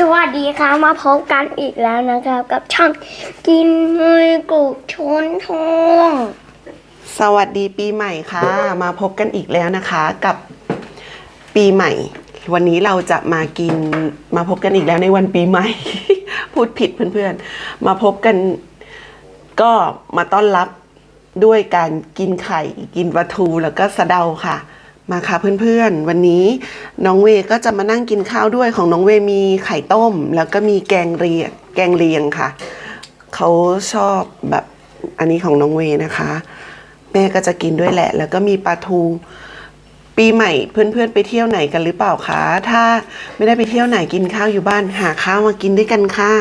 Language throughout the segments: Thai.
สวัสดีค่ะมาพบกันอีกแล้วนะครับ กับช่องกินมือกุกชนทองสวัสดีปีใหม่ค่ะ มาพบกันอีกแล้วนะคะกับปีใหม่ วันนี้เราจะมากินมาพบกันอีกแล้วในวันปีใหม่ พูดผิดเพื่อนๆ มาพบกันก็มาต้อนรับด้วยการกินไข่กินปลาทูแล้วก็สะเดาค่ะ มาค่ะเพื่อนๆ วันนี้น้องเวก็จะมานั่งกินข้าวด้วยของน้องเวมีไข่ต้ม แล้วก็มีแกงเรียงแกงเรียงค่ะเขาชอบแบบอันนี้ของน้องเวนะคะ แม่ก็จะกินด้วยแหละ แล้วก็มีปลาทู ปีใหม่เพื่อนๆ ไปเที่ยวไหนกันหรือเปล่าคะถ้าไม่ได้ไปเที่ยวไหนกินข้าวอยู่บ้าน หาข้าวมากินด้วยกันค่ะ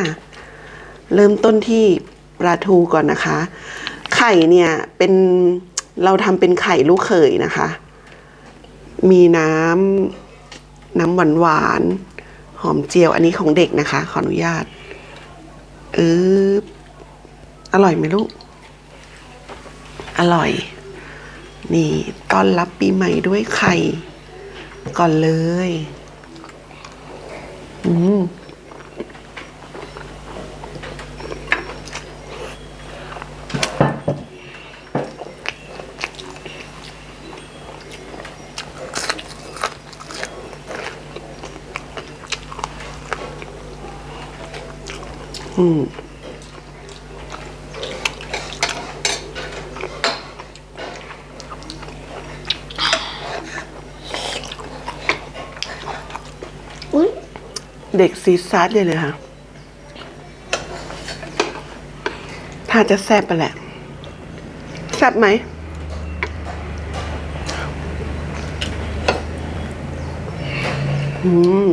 เริ่มต้นที่ปลาทูก่อนนะคะ ไข่เนี่ยเป็นเราทำเป็นไข่ลูกเขยนะคะ มีน้ำน้ำหวานหวานหอมเจียวอันนี้ของเด็กนะคะ ขออนุญาตเอออร่อยไหมลูก อร่อย นี่ต้อนรับปีใหม่ด้วยไข่ ก่อนเลย อืม อืมอุ้ยเด็กซีซาร์เลยเลยค่ะ ถ้าจะแซ่บไปแหละ แซ่บไหม อืม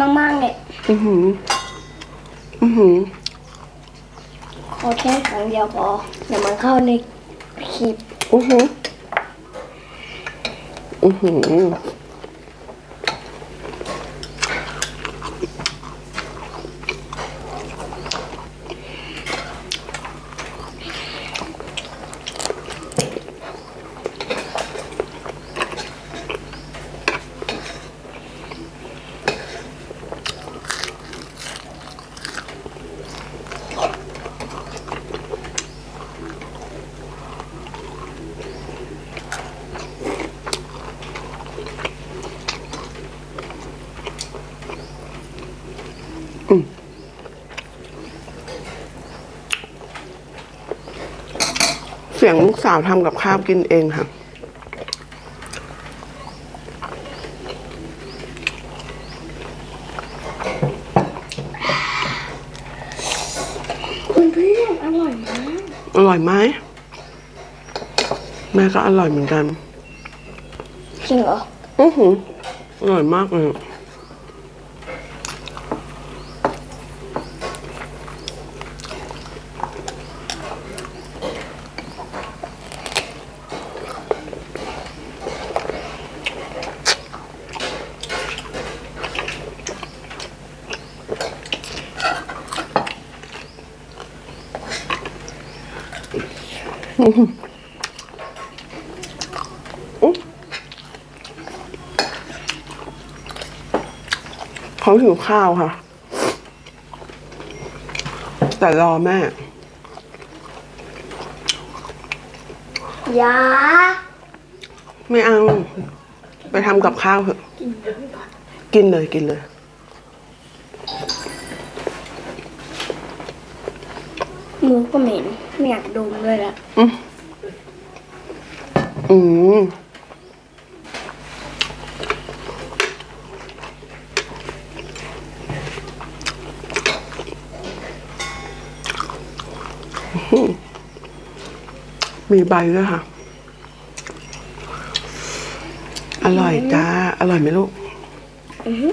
มมากๆเลยอือหือ อือหือ ขอแค่ครั้งเดียวพอเดี๋ยวมันเข้าในคลิป อือหือ อือหือ เสียงลูกสาวทำกับข้าวกินเองค่ะเพื่อนๆอร่อยมากอร่อยไหมแม่ก็อร่อยเหมือนกัน จริงเหรอ อือหืออร่อยมากเลย เขาหิวข้าวค่ะ แต่รอแม่ ยาไม่เอา ไปทำกับข้าวเถอะ กินเลยกินเลย มือก็เหม็นไม่อยากดมเลยละอืมมีใบด้วยค่ะ อร่อยจ้า อร่อยไหมลูก อื้อ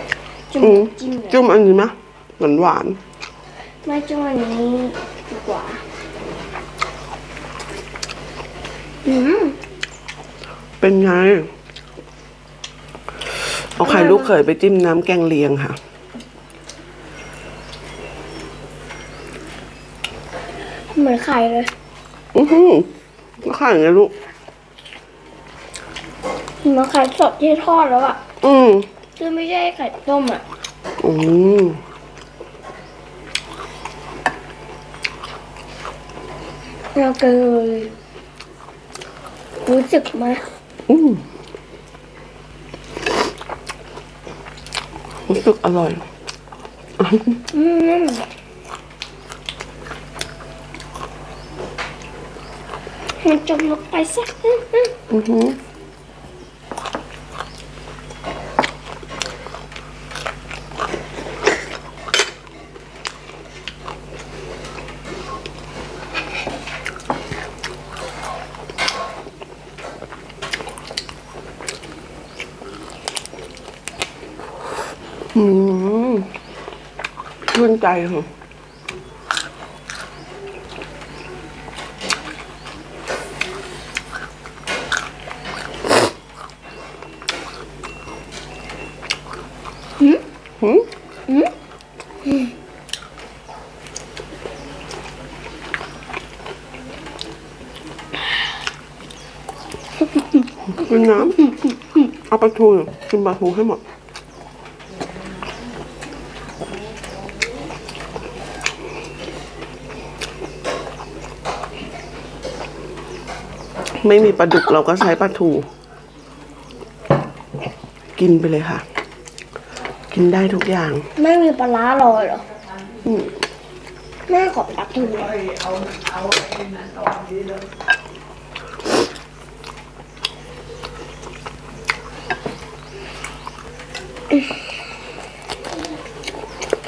จุ่มมันจุ่มอืมจิ้มเลยจุ่มอันนี้ไหมหวานหวานไม่จุ่มอันนี้ดีกว่าอืมๆเป็นไง เอาไข่ลูกเขยไปจิ้มน้ำแกงเลียงค่ะ เหมือนไข่เลยอือหือแล้วไข่ไงลูก เหมือนไข่สดที่ทอดแล้วอะ อืม คือไม่ใช่ไข่ต้มอะอืมเราเกยรู้สึกไหมอืมรู้สึกอร่อย อืมมันจมลงไปสักอือหื ออืมชื่นใจค่ะหืมกินน้ำเอาปลาทูอยู่กินปลาทูให้หมด ไม่มีปลาดุกเราก็ใช้ปลาทู กินไปเลยค่ะ กินได้ทุกอย่าง ไม่มีปลาร้าลอยเหรออืมแม่ขอปลาทู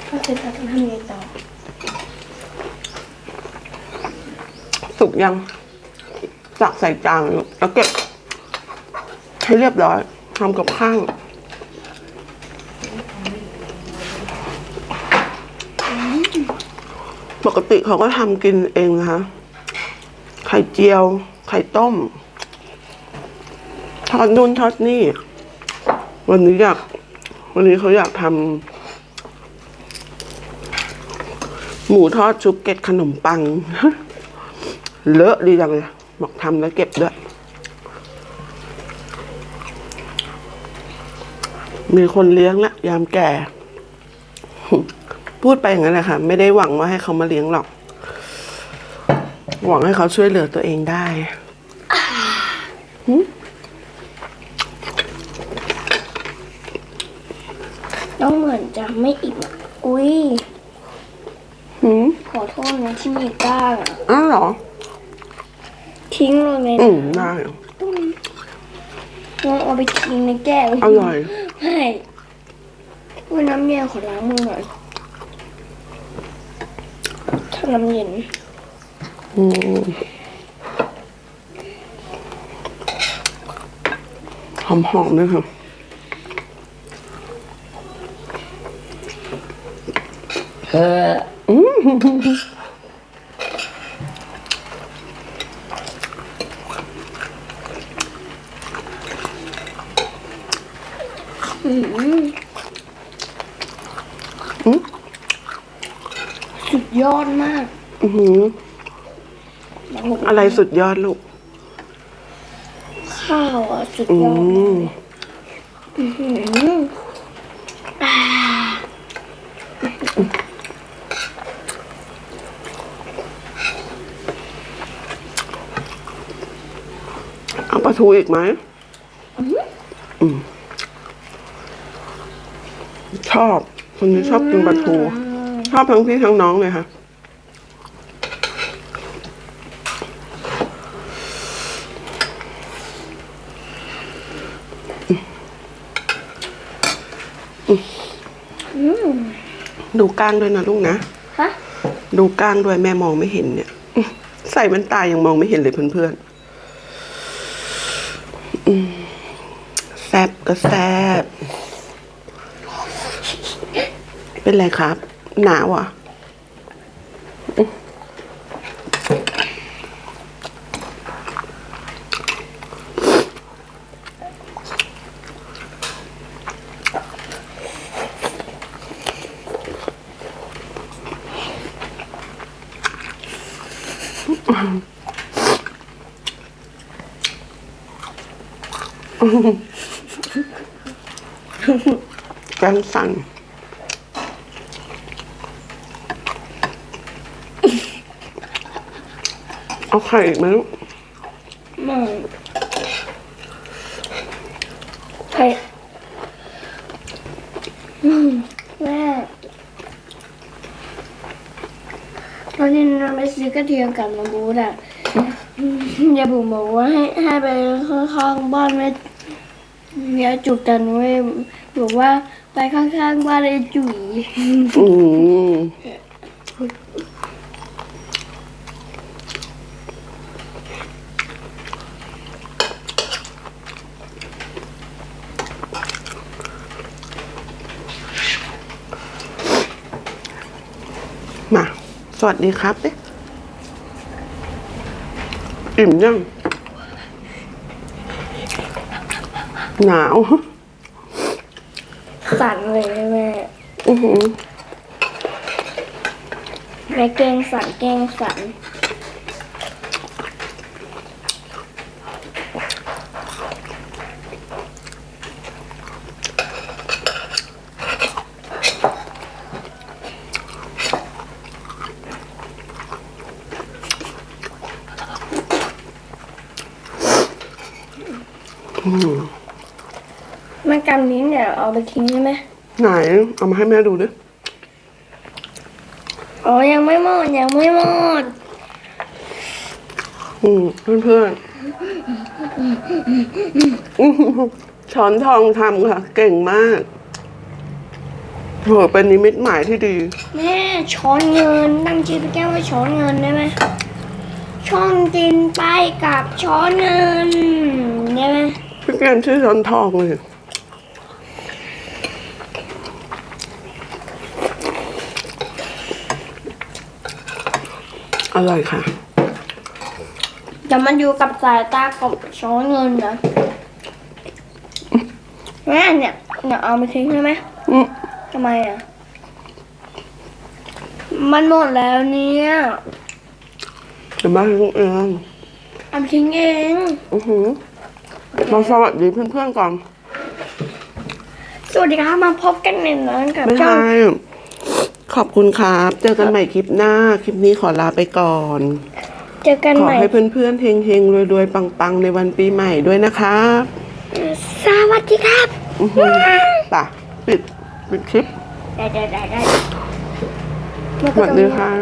ก็คือจะทำยังไงต่อ สุกยัง จักใส่จานแล้วเก็บให้เรียบร้อยทำกับข้าวปกติเขาก็ทำกินเองนะคะ ไข่เจียว ไข่ต้ม ทอดนู่นทอดนี่ วันนี้อยาก วันนี้เขาอยากทำหมูทอดชุบเก็ดขนมปัง เลอะดีจังเลย บอกทำแล้วเก็บด้วย มีคนเลี้ยงละยามแก่ พูดไปอย่างนั้นแหละค่ะ ไม่ได้หวังว่าให้เขามาเลี้ยงหรอก หวังให้เขาช่วยเหลือตัวเองได้ต้องเหมือนจะไม่อิ่มอะอุ้ยหืมขอโทษนะที่มีก้างอะอ้าวเหรอ ทิ้งลงในอืมน้ำได้ลองเอาไปทิ้งในแก้วอร่อยให้อุ้ยน้ำเย็นขอล้างมือหน่อยถ้าน้ำเย็นอืมหอมหอมๆด้วยค่ะเออสุ ดยอดมากอือหือ อะไรสุดยอดลูก ข้าวอะสุดอืยอดมอื้อหืออ่าเอาปลาทูอีกไหมอืมชอบ คนนี้ชอบกินปลาทู ชอบทั้งพี่ทั้งน้องเลยค่ะ ดูก้างด้วยนะลูกนะฮะดูก้างด้วยแม่มองไม่เห็นเนี่ย ใส่แว่นตายังมองไม่เห็นเลยเพื่อนๆอืมแซบก็แซบเป็นไรครับ หนาวอะ กงสั่นเอาไข่อีกไหมลูกไม่ใช่อืมแม่ ตอนนี้เราไปซื้อกระเทียมกับมาบูดอะยายบุ๋มบอกว่าให้ให้ไปข้างๆบ้านแม่เมียจุกแต่หนุ้ยบอกว่าไปข้างๆบ้านไอ้จุ๋ยอืมมา ส วัสดีครับดิอิ่มยังหนาวสั่นเลยแม่อือหือแม่เกงสั่นเกงสั่น แม่กำนี้เนี่ยเอาไปทิ้งใช่ไหมไหน เอามาให้แม่ดูดิอ๋อ ยังไม่หมด ยังไม่หมด อืมเพื่อนๆอื้อหือช้อนทองทำค่ะ เก่งมากโหเป็นนิมิตหมายที่ดี แม่ช้อนเงินตั้งชื่อพี่แก้วว่าช้อนเงินได้ไหมช่องกินไปกับช้อนเงินได้ไหม พี่แกนชื่อช้อนทองเลย อร่อยค่ะจะมันอยู่กับสายตากับช้อนเงินนะแม่เนี่ยเนี่ยเอาไปทิ้งได้ไหมอืมทำไมอะ มันหมดแล้วเนี่ยเดี๋ยวมาให้ลูกเองเอาไปทิ้งเอง อือหือ มาสวัสดีเพื่อนๆก่อน สวัสดีครับมาพบกันในร้านกับไม่ช่องใช่ขอบคุณครับ เจอกันใหม่คลิปหน้า คลิปนี้ขอลาไปก่อน เจอกันขอใหม่ให้เพื่อนๆเฮงๆรวยๆ ปังๆ ในวันปีใหม่ด้วยนะครับสวัสดีครับอือหือป่ะปิดปิดคลิปได้ได้ได้ได้ สวัสดีค่ะ